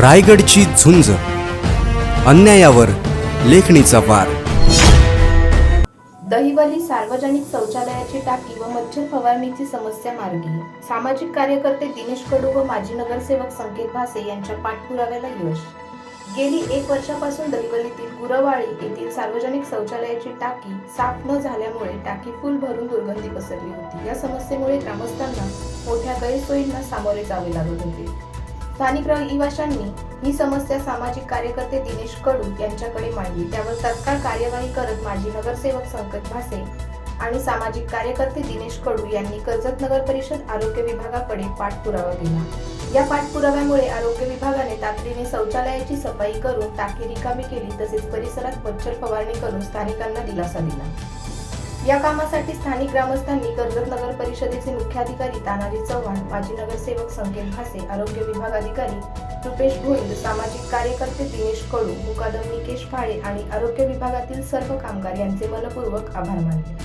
रायगडची झुंज. अन्यायावर लेखणीचा वार. दहिवली सार्वजनिक शौचालयाची टाकी व मच्छर फवारणीची समस्या मार्गी. सामाजिक कार्यकर्ते दिनेश कडू व माजी नगरसेवक संकेत भासे यांच्या पाठपुराव्याला यश. गेली एक वर्षापासून दहिवलीतील गुरवाळी येथील सार्वजनिक शौचालयाची टाकी साफ न झाल्यामुळे टाकी फुल भरून दुर्गंधी पसरली होती. या समस्येमुळे ग्रामस्थांना मोठ्या गैरसोयींना सामोरे जावे लागत होते. स्थानिक रहिवाशांनी ही समस्या सामाजिक कार्यकर्ते दिनेश कडू यांच्याकडे मांडली. त्यावर तत्काळ कार्यवाही करत माजी नगरसेवक संकट भासे आणि सामाजिक कार्यकर्ते दिनेश कडू यांनी कर्जत नगर परिषद आरोग्य विभागाकडे पाठपुरावा दिला. या पाठपुराव्यामुळे आरोग्य विभागाने तातडीने शौचालयाची सफाई करून टाकी रिकामी केली तसेच परिसरात मच्छर फवारणी करून स्थानिकांना दिलासा दिला. या कामासाठी स्थानिक ग्रामस्थांनी कर्जत नगर परिषदेचे मुख्याधिकारी तानाजी चव्हाण माजी नगरसेवक संकेत भासे आरोग्य विभाग अधिकारी रुपेश भोईर सामाजिक कार्यकर्ते दिनेश कडू मुकादम निकेश फाळे आणि आरोग्य विभागातील सर्व कामगार यांचे मनपूर्वक आभार मानले.